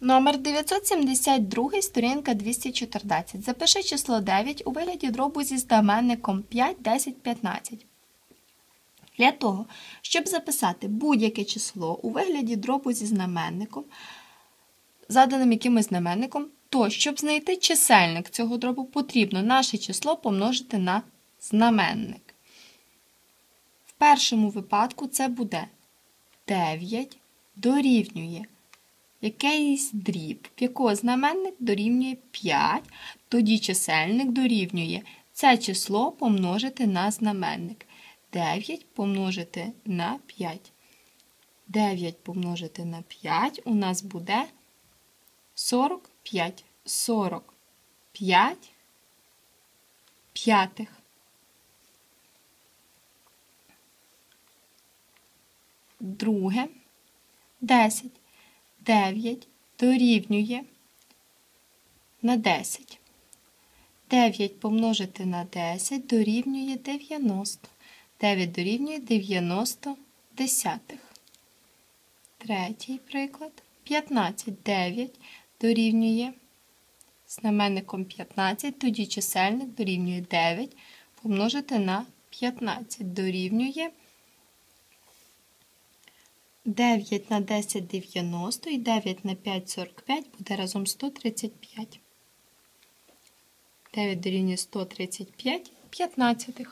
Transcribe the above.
Номер 972, сторінка 214. Запиши число 9 у вигляді дробу зі знаменником 5, 10, 15. Для того, щоб записати будь-яке число у вигляді дробу зі знаменником, заданим якимось знаменником, то, щоб знайти чисельник цього дробу, потрібно наше число помножити на знаменник. В першому випадку це буде 9 дорівнює якийсь дріб, в якого знаменник дорівнює 5, тоді чисельник дорівнює це число помножити на знаменник. 9 помножити на 5. 9 помножити на 5 у нас буде 45. 45 п'ятих. Друге. 10. 9 дорівнює на 10. 9 помножити на 10 дорівнює 90. 9 дорівнює 90 десятих. Третій приклад. 15. 9 дорівнює знаменником 15, тоді чисельник дорівнює 9 помножити на 15 дорівнює 9 на 10 90 і 9 на 5 45 буде разом 135. 9 дорівнює 135 15.